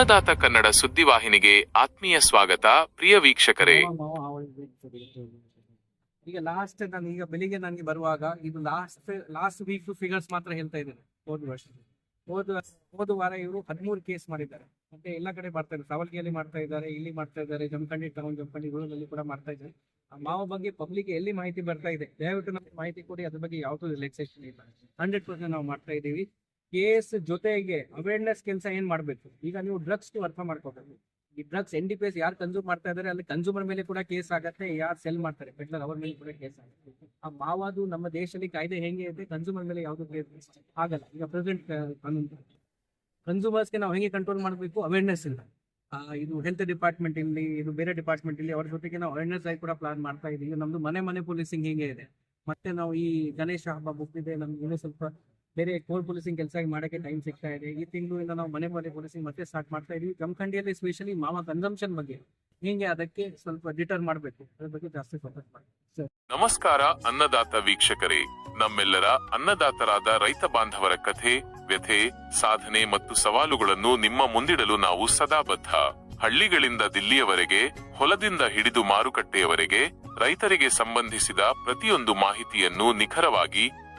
ಅನ್ನದಾತ ಕನ್ನಡ ಸುದ್ದಿವಾಹಿನಿಗೆ ಆತ್ಮೀಯ ಸ್ವಾಗತ, ಪ್ರಿಯ ವೀಕ್ಷಕರೇ. ಈಗ ಲಾಸ್ಟ್ ನಾನು ಈಗ ಬೆಳಿಗ್ಗೆ ನನಗೆ ಬರುವಾಗ ಇದು ಲಾಸ್ಟ್ ಲಾಸ್ಟ್ ವೀಕ್ ಫಿಗರ್ಸ್ ಮಾತ್ರ ಹೇಳ್ತಾ ಇದ್ದೇನೆ, ಹೋದ ವರ್ಷ. ಹೋದ ಹೋದ ವಾರ ಇವರು ಹದಿಮೂರು ಕೇಸ್ ಮಾಡಿದ್ದಾರೆ. ಮತ್ತೆ ಎಲ್ಲ ಕಡೆ ಮಾಡ್ತಾ ಇದ್ದಾರೆ. ಸವಲ್ಗಿಯಲ್ಲಿ ಮಾಡ್ತಾ ಇದ್ದಾರೆ, ಇಲ್ಲಿ ಮಾಡ್ತಾ ಇದ್ದಾರೆ, ಜಮಖಂಡಿ ಟೌನ್ ಜಮಖಂಡಿ ಕೂಡ ಮಾಡ್ತಾ ಇದ್ದಾರೆ. ಆ ಮಾವ ಬಗ್ಗೆ ಪಬ್ಲಿಕ್ ಎಲ್ಲಿ ಮಾಹಿತಿ ಬರ್ತಾ ಇದೆ? ದಯವಿಟ್ಟು ನಮಗೆ ಮಾಹಿತಿ ಕೊಡಿ. ಅದ್ರ ಬಗ್ಗೆ ಯಾವುದೂ ರಿಲ್ಯಾಕ್ಸೇಷನ್ ಇಲ್ಲ. ಹಂಡ್ರೆಡ್ ಪರ್ಸೆಂಟ್ ನಾವು ಮಾಡ್ತಾ ಇದ್ದೀವಿ. ಕೇಸ್ ಜೊತೆಗೆ ಅವೇರ್ನೆಸ್ ಕೆಲಸ ಏನ್ ಮಾಡ್ಬೇಕು? ಈಗ ನೀವು ಡ್ರಗ್ಸ್ ಅರ್ಥ ಮಾಡ್ಕೋಬೇಕು. ಈ drugs N D P S ಯಾರು ಕನ್ಸೂಮ್ ಮಾಡ್ತಾ ಇದಾರೆ, ಅಲ್ಲಿ ಕನ್ಸೂಮರ್ ಮೇಲೆ ಕೂಡ ಕೇಸ್ ಆಗತ್ತೆ, ಯಾರು ಸೆಲ್ ಮಾಡ್ತಾರೆ? ಪೆಟ್ಲರ್ ಅವ್ರ ಮೇಲೆ ಕೂಡ ಕೇಸ್ ಆಗುತ್ತೆ. ಆ ಮಾವಾದು ನಮ್ಮ ದೇಶದಲ್ಲಿ ಕಾಯ್ದೆ ಹೆಂಗೆ ಇದೆ ಕನ್ಸೂಮರ್ ಮೇಲೆ ಯಾವುದು ಕೇಸ್ ಆಗಲ್ಲ. ಈಗ ಪ್ರೆಸೆಂಟ್ ಕಾನೂನು ಕನ್ಸ್ಯೂಮರ್ಸ್ಗೆ ನಾವು ಹೆಂಗೆ ಕಂಟ್ರೋಲ್ ಮಾಡಬೇಕು? ಅವೇರ್ನೆಸ್ ಇಲ್ಲ ಇದು ಹೆಲ್ತ್ ಡಿಪಾರ್ಟ್ಮೆಂಟ್ ಇಲ್ಲಿ, ಇದು ಬೇರೆ ಡಿಪಾರ್ಟ್ಮೆಂಟ್ ಇಲ್ಲಿ, ಅವ್ರ ಜೊತೆಗೆ ನಾವು ಅವೇರ್ನೆಸ್ ಆಗಿ ಕೂಡ ಪ್ಲಾನ್ ಮಾಡ್ತಾ ಇದೀವಿ. ನಮ್ದು ಮನೆ ಮನೆ ಪೊಲೀಸಿಂಗ್ ಹೆಂಗೆ ಇದೆ. ಮತ್ತೆ ನಾವು ಈ ಗಣೇಶ ಹಬ್ಬ ಬುಕ್ ಇದೆ ನಮ್ಗೆ ಇನ್ನೂ ಸ್ವಲ್ಪ ಬೇರೆ ಕೋರ್ ಪೊಲೀಸಿಂಗ್ ಕೆಲಸ ಮಾಡಕ್ಕೆ ಟೈಮ್ ಸಿಗ್ತಾ ಇದೆ. ಈ ತಿಂಗಳಿಂದ ನಾವು ಮನೆ ಮನೆ ಪೊಲೀಸಿಂಗ್ ಮತ್ತೆ ಸ್ಟಾರ್ಟ್ ಮಾಡ್ತಾ ಇದೀವಿ. ಜಮಖಂಡಿಯಲ್ಲಿ ಸ್ಪೆಷಲಿ ಮಾವ ಕನ್ಸಂಪ್ಷನ್ ಬಗ್ಗೆ. ಹಿಂಗೆ ಅದಕ್ಕೆ ಸ್ವಲ್ಪ ಡಿಟರ್ ಮಾಡಬೇಕು. ಅದ್ರ ಬಗ್ಗೆ ಜಾಸ್ತಿ ಫೋಕಸ್ ಮಾಡಿ. ನಮಸ್ಕಾರ ಅನ್ನದಾತ ವೀಕ್ಷಕರೇ. ನಮ್ಮೆಲ್ಲರ ಅನ್ನದಾತರಾದ ರೈತ ಬಾಂಧವರ ಕಥೆ, ವ್ಯಥೆ, ಸಾಧನೆ ಮತ್ತು ಸವಾಲುಗಳನ್ನು ನಿಮ್ಮ ಮುಂದಿಡಲು ನಾವು ಸದಾ ಬದ್ಧ ಹಳ್ಳಿಗಳಿಂದ ದಿಲ್ಲಿಯವರೆಗೆ, ಹೊಲದಿಂದ ಹಿಡಿದು ಮಾರುಕಟ್ಟೆಯವರೆಗೆ ರೈತರಿಗೆ ಸಂಬಂಧಿಸಿದ ಪ್ರತಿಯೊಂದು ಮಾಹಿತಿಯನ್ನು ನಿಖರವಾಗಿ